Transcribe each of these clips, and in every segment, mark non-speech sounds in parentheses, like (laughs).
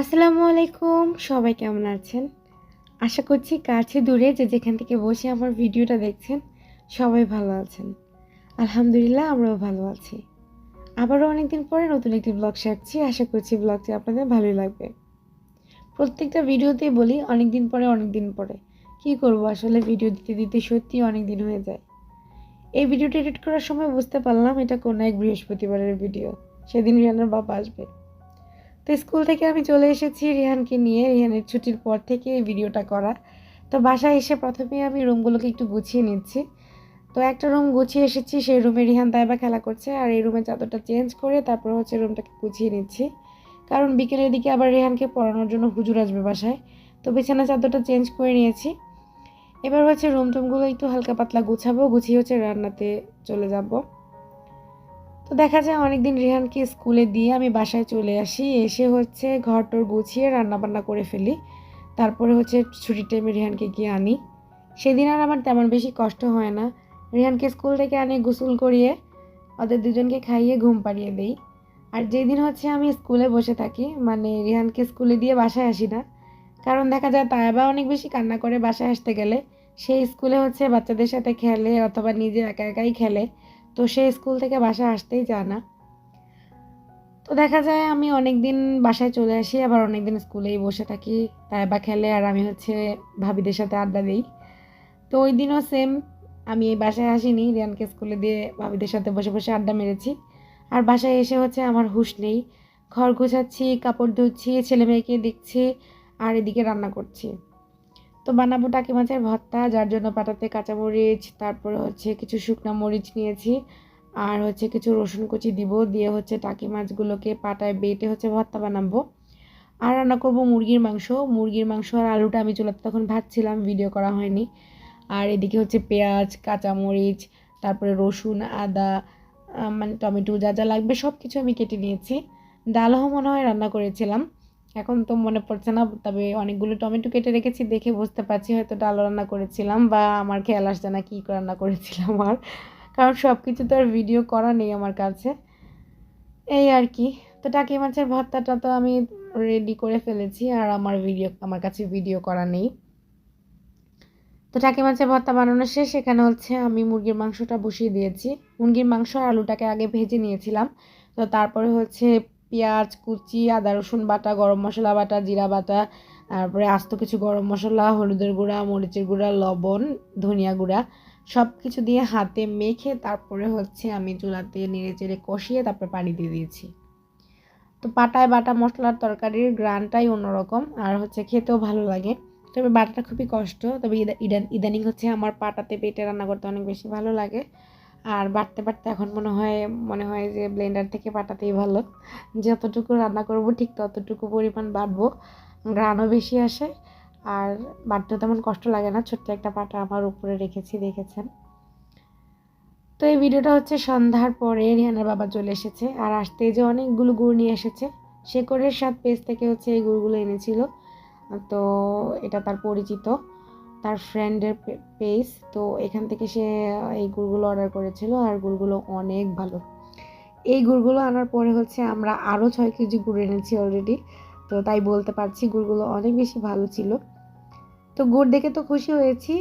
আসসালামু আলাইকুম, সবাই কেমন আছেন? আশা করছি কাছে দূরে যে যেখান থেকে বসে আমার ভিডিওটা দেখছেন, সবাই ভালো আছেন। আলহামদুলিল্লাহ, আমরাও ভালো আছি। আবারও অনেকদিন পরে নতুন একটি ব্লগ সারছি, আশা করছি ব্লগটি আপনাদের ভালোই লাগবে। প্রত্যেকটা ভিডিওতেই বলি অনেক দিন পরে অনেক দিন পরে। কী করব আসলে, ভিডিও দিতে দিতে সত্যি অনেক দিন হয়ে যায়। এই ভিডিওটা এডিট করার সময় বুঝতে পারলাম, এটা কোনো এক বৃহস্পতিবারের ভিডিও। সেদিন রিয়ানার বাবা আসবে। তো স্কুল থেকে আমি চলে এসেছি রিহানকে নিয়ে। রিহানের ছুটির পর থেকে এই ভিডিওটা করা। তো বাসায় এসে প্রথমে আমি রুমগুলোকে একটু গুছিয়ে নিচ্ছি। তো একটা রুম গুছিয়ে এসেছি, সেই রুমে রিহান তাইবা খেলা করছে। আর এই রুমের চাদরটা চেঞ্জ করে তারপর হচ্ছে রুমটাকে গুছিয়ে নিচ্ছি। কারণ বিকেলের দিকে আবার রেহানকে পড়ানোর জন্য হুজুর আসবে বাসায়। তো বিছানা চাদরটা চেঞ্জ করে নিয়েছি। এবার হচ্ছে রুম টুমগুলো একটু হালকা পাতলা গুছাবো, গুছিয়ে হচ্ছে রান্নাতে চলে যাব। তো দেখা যায় অনেকদিন রেহানকে স্কুলে দিয়ে আমি বাসায় চলে আসি, এসে হচ্ছে ঘর টর গুছিয়ে রান্না বান্না করে ফেলি। তারপরে হচ্ছে ছুটির টাইমে রেহানকে গিয়ে আনি। সেদিন আর আমার তেমন বেশি কষ্ট হয় না। রেহানকে স্কুল থেকে আনি, গোসল করিয়ে, ওদের দুজনকে খাইয়ে ঘুম পাড়িয়ে দেই। আর যেদিন হচ্ছে আমি স্কুলে বসে থাকি মানে রিহানকে স্কুলে দিয়ে বাসায় আসি না, কারণ দেখা যায় তাইবা অনেক বেশি কান্না করে বাসায় আসতে গেলে, সেই স্কুলে হচ্ছে বাচ্চাদের সাথে খেলে অথবা নিজে একা একাই খেলে। তো সে স্কুল থেকে বাসায় আসতেই চায় না। তো দেখা যায় আমি অনেক দিন বাসায় চলে আসি, আবার অনেক দিন স্কুলেই বসে থাকি। তাইবা খেলে আর আমি হচ্ছে ভাবিদের সাথে আড্ডা দিই। তো ওই দিনও সেম আমি এই বাসায় আসিনি, রিয়ানকে স্কুলে দিয়ে ভাবিদের সাথে বসে বসে আড্ডা মেরেছি। আর বাসায় এসে হচ্ছে আমার হুঁশ নেই। ঘর গুছাচ্ছি, কাপড় ধুচ্ছি ছেলে মেয়েকে দেখছি, আর এদিকে রান্না করছি। তো বানাবো টাকি মাছের ভর্তা, যার জন্য পাটাতে কাঁচামরিচ তারপরে হচ্ছে কিছু শুকনো মরিচ নিয়েছি, আর হচ্ছে কিছু রসুন কুচি দিব, দিয়ে হচ্ছে টাকি মাছগুলোকে পাটায় বেটে হচ্ছে ভর্তা বানাবো। আর রান্না করব মুরগির মাংস। মুরগির মাংস আর আলুটা আমি চুলাতে তখন ভাজছিলাম ভিডিও করা হয়নি। আর এদিকে হচ্ছে পেঁয়াজ, কাঁচামরিচ, তারপরে রসুন, আদা মানে টমেটো যা যা লাগবে সব কিছু আমি কেটে নিয়েছি। ডালও মনে হয় রান্না করেছিলাম। এখন তো মনে পড়ছে না, তবে অনেকগুলো টমেটো কেটে রেখেছি, দেখে বুঝতে পারছি হয়তো ডাল রান্না করেছিলাম বা আমার খেয়াল আসছে না কী রান্না করেছিলাম আর। কারণ সব কিছু তো আর ভিডিও করা নেই আমার কাছে। এই আর কি। তো টাকি মাছের ভর্তাটা তো আমি রেডি করে ফেলেছি আর আমার ভিডিও আমার কাছে ভিডিও করা নেই। তো টাকি মাছের ভর্তা বানানো শেষ, এখানে হচ্ছে আমি মুরগির মাংসটা বসিয়ে দিয়েছি। মুরগির মাংস আর আলুটাকে আগে ভেজে নিয়েছিলাম। তো তারপরে হচ্ছে পেঁয়াজ, কুচি, আদা, রসুন বাটা, গরম মশলা বাটা, জিরা বাটা, তারপরে আস্ত কিছু গরম মশলা, হলুদের গুঁড়া, মরিচের গুঁড়া, লবণ, ধনিয়া গুঁড়া সব কিছু দিয়ে হাতে মেখে তারপরে হচ্ছে আমি চুলাতে নেড়ে চেড়ে কষিয়ে তারপরে পানি দিয়ে দিয়েছি। তো পাটায় বাটা মশলার তরকারির গ্রানটাই অন্যরকম আর হচ্ছে খেতেও ভালো লাগে। তবে বাটাটা খুবই কষ্ট, তবে ইদানিং হচ্ছে আমার পাটাতে পেটে রান্না করতে অনেক বেশি ভালো লাগে। আর বাড়তে বাড়তে এখন মনে হয় মনে হয় যে ব্লেন্ডার থেকে পাটাতেই ভালো। যতটুকু রান্না করব ঠিক ততটুকু পরিমাণ বাড়বো গ্রানও বেশি আসে আর বাটতেও তেমন কষ্ট লাগে না। ছোট্ট একটা পাটা আমার উপরে রেখেছি, দেখেছেন? তো এই ভিডিওটা হচ্ছে সন্ধ্যার পরে রিহানার বাবা চলে এসেছে। আর আসতে যে অনেকগুলো গুড় নিয়ে এসেছে শেকরের সাত পেজ থেকে হচ্ছে এই গুড়গুলো এনেছিল। তো এটা তার পরিচিত। তার ফ্রেন্ডের পেজ তো এখান থেকে সে, এই গুড়গুলো অর্ডার করেছিল আর গুড়গুলো অনেক ভালো। এই গুড়গুলো আনার পরে হচ্ছে আমরা আরও ছয় কেজি গুড় এনেছি অলরেডি তো তাই বলতে পারছি গুড়গুলো অনেক বেশি ভালো ছিল। তো গুড় দেখে তো খুশি হয়েছি,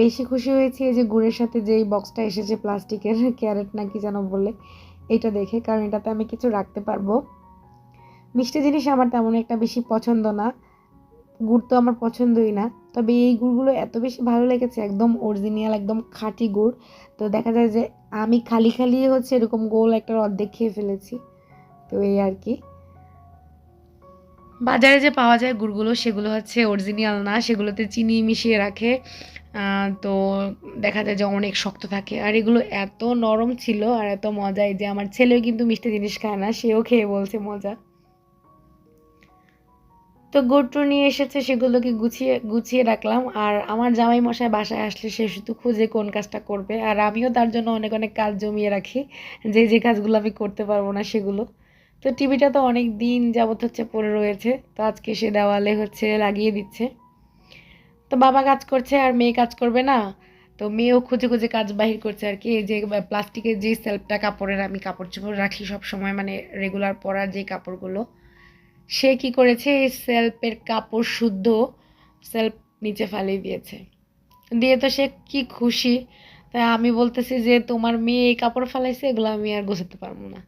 বেশি খুশি হয়েছি এই যে গুড়ের সাথে যেই বক্সটা এসেছে প্লাস্টিকের ক্যারেট নাকি যেন বলে এটা দেখে, কারণ এটাতে আমি কিছু রাখতে পারব। মিষ্টি জিনিস আমার তেমন একটা বেশি পছন্দ না, গুড় তো আমার পছন্দই না। তবে এই গুড়গুলো এত বেশি ভালো লেগেছে, একদম অরিজিনাল একদম খাঁটি গুড়। তো দেখা যায় যে আমি খালি খালি হচ্ছে এরকম গোল একটা অর্ধেক খেয়ে ফেলেছি। তো এই আর কি। বাজারে যে পাওয়া যায় গুড়গুলো, সেগুলো হচ্ছে অরিজিনাল না, সেগুলোতে চিনি মিশিয়ে রাখে। তো দেখা যায় যে অনেক শক্ত থাকে। আর এগুলো এত নরম ছিল আর এত মজাই যে আমার ছেলেও কিন্তু মিষ্টি জিনিস খায় না, সেও খেয়ে বলছে মজা। তো গোট্টু নিয়ে এসেছে, সেগুলোকে গুছিয়ে গুছিয়ে রাখলাম। আর আমার জামাই মশাই বাসায় আসলে সে শুধু খুঁজে কোন কাজটা করবে। আর আমিও তার জন্য অনেক অনেক কাজ জমিয়ে রাখি। যে যে কাজগুলো আমি করতে পারব না সেগুলো। তো টিভিটা তো অনেক দিন যাবত হচ্ছে পড়ে রয়েছে। তো আজকে সে দেওয়ালে হচ্ছে লাগিয়ে দিচ্ছে। তো বাবা কাজ করছে আর মেয়ে কাজ করবে না। তো মেয়েও খুঁজে খুঁজে কাজ বাহির করছে আর কি। যে প্লাস্টিকের যে সেলফটা, কাপড়ের আমি কাপড় চোপড় রাখি সব সময় মানে রেগুলার পরার যে কাপড়গুলো। সে কি করেছে? এই সেলফের কাপড় শুদ্ধ সেলফ নিচে ফালিয়ে দিয়েছে। দিয়ে তো সে কি খুশি? তা আমি বলতেছি যে, তোমার মেয়ে এই কাপড় ফেলাইছে, এগুলো আমি আর গোছাতে পারব না।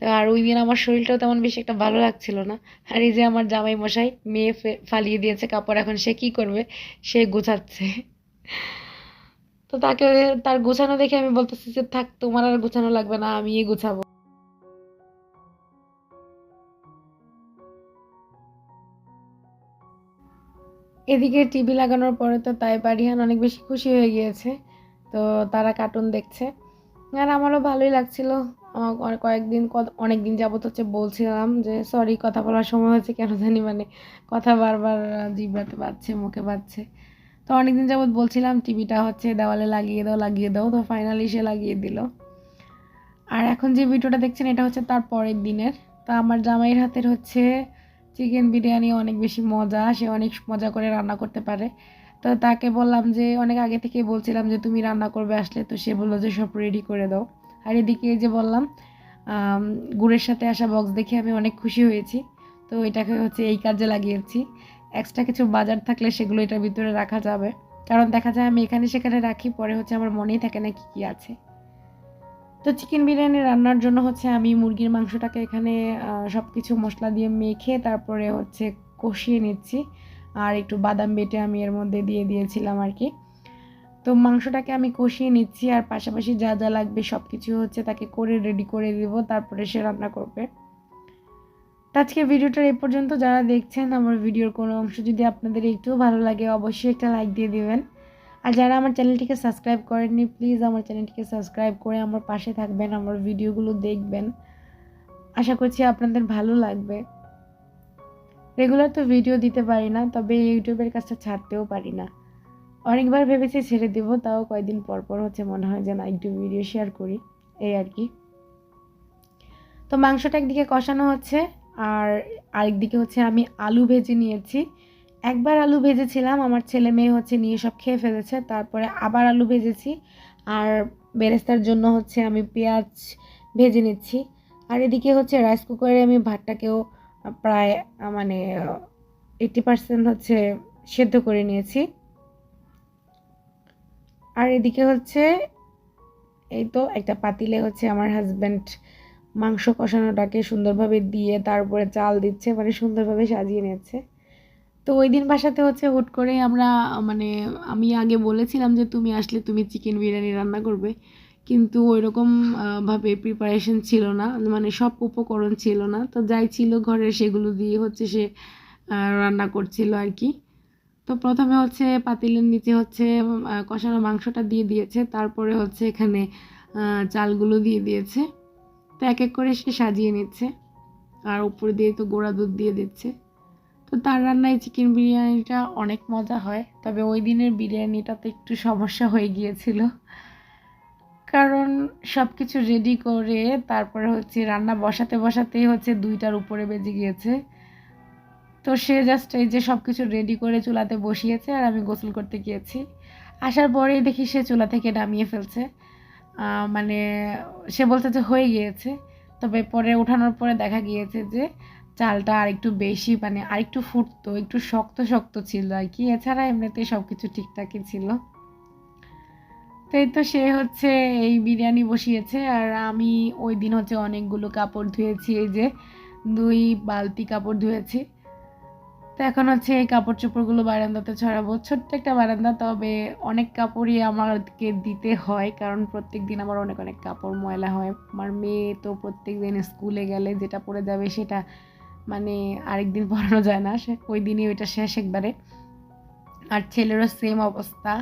তো আর ওই দিন আমার শরীরটাও তেমন বেশি একটা ভালো লাগছিল না। আর এই যে আমার জামাই মশাই মেয়ে ফালিয়ে দিয়েছে কাপড়, এখন সে কি করবে? সে গোছাচ্ছে। তো তাকে তার গোছানো দেখে আমি বলতেছি যে, থাক, তোমার আর গোছানো লাগবে না আমি গোছাবো। এদিকে টিভি লাগানোর পরে তো তাই পারিহান অনেক বেশি খুশি হয়ে গিয়েছে। তো তারা কার্টুন দেখছে। আর আমারও ভালোই লাগছিল। কয়েকদিন অনেক দিন যাবত হচ্ছে বলছিলাম যে সরি কথা বলার সময় হচ্ছে কেন জানি মানে কথা বারবার জিহ্বাতে বাজছে, মুখে বাজছে। তো অনেক দিন যাবত বলছিলাম, টিভিটা হচ্ছে দেওয়ালে লাগিয়ে দাও লাগিয়ে দাও। তো ফাইনালি সে লাগিয়ে দিল। আর এখন যে ভিডিওটা দেখছেন, এটা হচ্ছে তার পরের দিনের। তা আমার জামাইয়ের হাতের হচ্ছে চিকেন বিরিয়ানি অনেক বেশি মজা, সে অনেক মজা করে রান্না করতে পারে। তো তাকে বললাম যে, অনেক আগে থেকেই বলছিলাম যে, তুমি রান্না করবে আসলে? তো সে বলল যে, সব রেডি করে দাও। আর এদিকে যে বললাম গুড়ের সাথে আসা বক্স দেখে আমি অনেক খুশি হয়েছি। তো এটাকে হচ্ছে এই কাজে লাগিয়েছি। এক্সট্রা কিছু বাজার থাকলে সেগুলো এটার ভিতরে রাখা যাবে। কারণ দেখা যায় আমি এখানে সেখানে রাখি, পরে হচ্ছে আমার মনেই থাকে না কি কি আছে। তো চিকেন বিরিয়ানি রান্নার জন্য হচ্ছে আমি মুরগির মাংসটাকে এখানে সব কিছু মশলা দিয়ে মেখে তারপরে হচ্ছে কষিয়ে নিচ্ছি। আর একটু বাদাম বেটে আমি এর মধ্যে দিয়ে দিয়েছিলাম আর কি। তো মাংসটাকে আমি কষিয়ে নিচ্ছি আর পাশাপাশি যা যা লাগবে সব কিছু হচ্ছে তাকে করে রেডি করে দিব, তারপরে সে রান্না করবে। তো আজকের ভিডিওটার এ পর্যন্ত, যারা দেখছেন আমার ভিডিওর কোনো অংশ যদি আপনাদের একটু ভালো লাগে, অবশ্যই একটা লাইক দিয়ে দিবেন। আর যারা আমার চ্যানেলটিকে সাবস্ক্রাইব করেননি প্লিজ আমার চ্যানেলটিকে সাবস্ক্রাইব করে আমার পাশে থাকবেন, আমার ভিডিওগুলো দেখবেন। আশা করছি আপনাদের ভালো লাগবে। রেগুলার তো ভিডিও দিতে পারি না, তবে ইউটিউবের কাজটা ছাড়তেও পারি না। অনেকবার ভেবেছি ছেড়ে দেবো, তাও কয়েকদিন পর পর হচ্ছে মনে হয় যে না একটু ভিডিও শেয়ার করি, এই আর কি। তো মাংসটা একদিকে কষানো হচ্ছে, আর আরেকদিকে হচ্ছে আমি আলু ভেজে নিয়েছি। একবার আলু ভেজেছিলাম, আমার ছেলে মেয়ে হচ্ছে নিয়ে সব খেয়ে ফেলেছে, তারপরে আবার আলু ভেজেছি, আর বেরেস্তার জন্য হচ্ছে আমি পেঁয়াজ ভেজে নিচ্ছি, আর এদিকে হচ্ছে রাইস কুকারে আমি ভাতটাকেও প্রায় মানে এইটি পার্সেন্ট হচ্ছে সেদ্ধ করে নিয়েছি, আর এদিকে হচ্ছে এই তো একটা পাতিলে হচ্ছে আমার হাজব্যান্ড মাংস কষানোটাকে সুন্দরভাবে দিয়ে তারপরে চাল দিচ্ছে মানে সুন্দরভাবে সাজিয়ে নিচ্ছে। তো ওই দিন বাসাতে হচ্ছে হুট করে আমরা মানে আমি আগে বলেছিলাম যে তুমি আসলে তুমি চিকেন বিরিয়ানি রান্না করবে। কিন্তু ওইরকম আহ, ভাবে প্রিপারেশন ছিল না মানে সব উপকরণ ছিল না। তো যাই ছিল ঘরে সেগুলো দিয়ে হচ্ছে সে রান্না করছিল আর কি তো প্রথমে হচ্ছে পাতিলের নিচে হচ্ছে কষানো মাংসটা দিয়ে দিয়েছে। তারপরে হচ্ছে এখানে চালগুলো দিয়ে দিয়েছে। তো এক এক করে সে সাজিয়ে নিচ্ছে। আর উপরে দিয়ে তো গোড়া দুধ দিয়ে দিচ্ছে। তো তার রান্নায় চিকেন বিরিয়ানিটা অনেক মজা হয়, তবে ওই দিনের বিরিয়ানিটাতে একটু সমস্যা হয়ে গিয়েছিল। কারণ সব কিছু রেডি করে তারপরে হচ্ছে রান্না বসাতে বসাতেই হচ্ছে দুইটার উপরে বেজে গিয়েছে। তো সে জাস্ট এই যে সব কিছু রেডি করে চুলাতে বসিয়েছে আর আমি গোসল করতে গিয়েছি। আসার পরেই দেখি সে চুলা থেকে নামিয়ে ফেলছে। মানে সে বলছে যে হয়ে গিয়েছে, তবে পরে ওঠানোর পরে দেখা গিয়েছে যে চালটা আর একটু বেশি মানে আরেকটু ফুটতো, একটু শক্ত শক্ত ছিল আর কি। এছাড়া এমনিতেই সব কিছু ঠিকঠাকই ছিল। তো এই তো সে হচ্ছে এই বিরিয়ানি বসিয়েছে, আর আমি ওই দিন হচ্ছে অনেকগুলো কাপড় ধুয়েছি, এই যে দুই বালতি কাপড় ধুয়েছি। তো এখন হচ্ছে এই কাপড় চোপড়গুলো বারান্দাতে ছড়াবো। ছোট্ট একটা বারান্দা, তবে অনেক কাপড়ই আমাকে দিতে হয়, কারণ প্রত্যেক দিন আমার অনেক অনেক কাপড় ময়লা হয়। আমার মেয়ে তো প্রত্যেক দিন স্কুলে গেলে যেটা পরে যাবে সেটা মানে আরেক দিন (laughs) পরানো যায় না, সে ওই দিনই ওইটা শেষ একবারে। আর ছেলেরও সেম অবস্থা।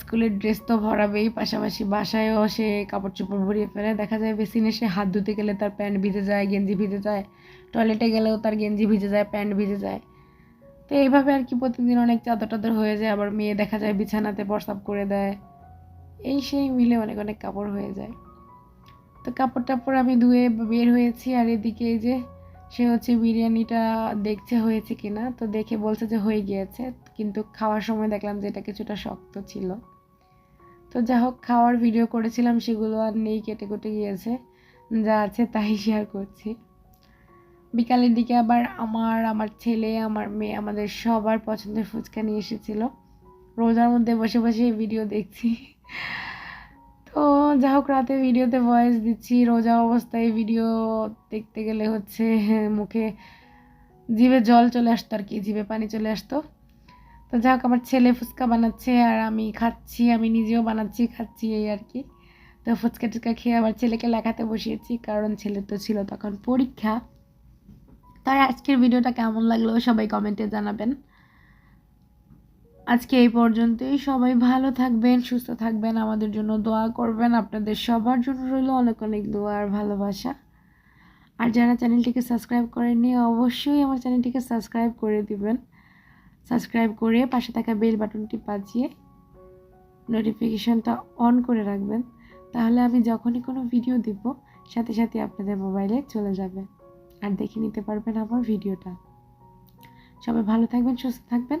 স্কুলের ড্রেস তো ভরাবেই, পাশাপাশি বাসায়ও সে কাপড় চোপড় ভরিয়ে ফেলে। দেখা যায় বেসিনে সে হাত ধুতে গেলে তার প্যান্ট ভিজে যায়, গেঞ্জি ভিজে যায়। টয়লেটে গেলেও তার গেঞ্জি ভিজে যায়, প্যান্ট ভিজে যায়। তো এইভাবে আর কি প্রতিদিন অনেক চাদর টাদর হয়ে যায়। আবার মেয়ে দেখা যায় বিছানাতে প্রস্রাব করে দেয়। এই সেই মিলে অনেক অনেক কাপড় হয়ে যায়। তো কাপড় টাপড় আমি ধুয়ে বের হয়েছি। আর এদিকে এই যে সে হচ্ছে বিরিয়ানিটা দেখছে হয়েছে কিনা, তো দেখে বলছে যে হয়ে গিয়েছে, কিন্তু খাওয়ার সময় দেখলাম যে এটা কিছুটা শক্ত ছিল। তো যা হোক, খাওয়ার ভিডিও করেছিলাম, সেগুলো আর নেই, কেটে কুটে গিয়েছে, যা আছে তাই শেয়ার করছি। বিকালের দিকে আবার আমার আমার ছেলে, আমার মেয়ে, আমাদের সবার পছন্দের ফুচকা নিয়ে এসেছিল। রোজার মধ্যে বসে বসে ভিডিও দেখছি। যা হোক রাতে ভিডিওতে ভয়েস দিচ্ছি, রোজা অবস্থায় ভিডিও দেখতে গেলে হচ্ছে (laughs) মুখে জিভে জল চলে আসতো আর কি, জিভে পানি চলে আসতো। তো যাই হোক আমার ছেলে ফুচকা বানাচ্ছে আর আমি খাচ্ছি, আমি নিজেও বানাচ্ছি, খাচ্ছি এই আর কি। তো ফুচকা টুচকা খেয়ে আবার ছেলেকে লেখাতে বসিয়েছি, কারণ ছেলের তো ছিল তখন পরীক্ষা। তার আজকের ভিডিওটা কেমন লাগল সবাই কমেন্টে জানাবেন। আজকে এই পর্যন্তই। সবাই ভালো থাকবেন, সুস্থ থাকবেন। আমাদের জন্য দোয়া করবেন। আপনাদের সবার জন্য রইল অনেক অনেক দোয়া আর ভালোবাসা। আর যারা চ্যানেলটিকে সাবস্ক্রাইব করেননি, অবশ্যই আমার চ্যানেলটিকে সাবস্ক্রাইব করে দিবেন। সাবস্ক্রাইব করে পাশে থাকা বেল বাটনটি বাজিয়ে নোটিফিকেশনটা অন করে রাখবেন। তাহলে আমি যখনই কোনো ভিডিও দিব, সাথে সাথে আপনাদের মোবাইলে চলে যাবে। আর দেখে নিতে পারবেন আমার ভিডিওটা সবাই ভালো থাকবেন, সুস্থ থাকবেন।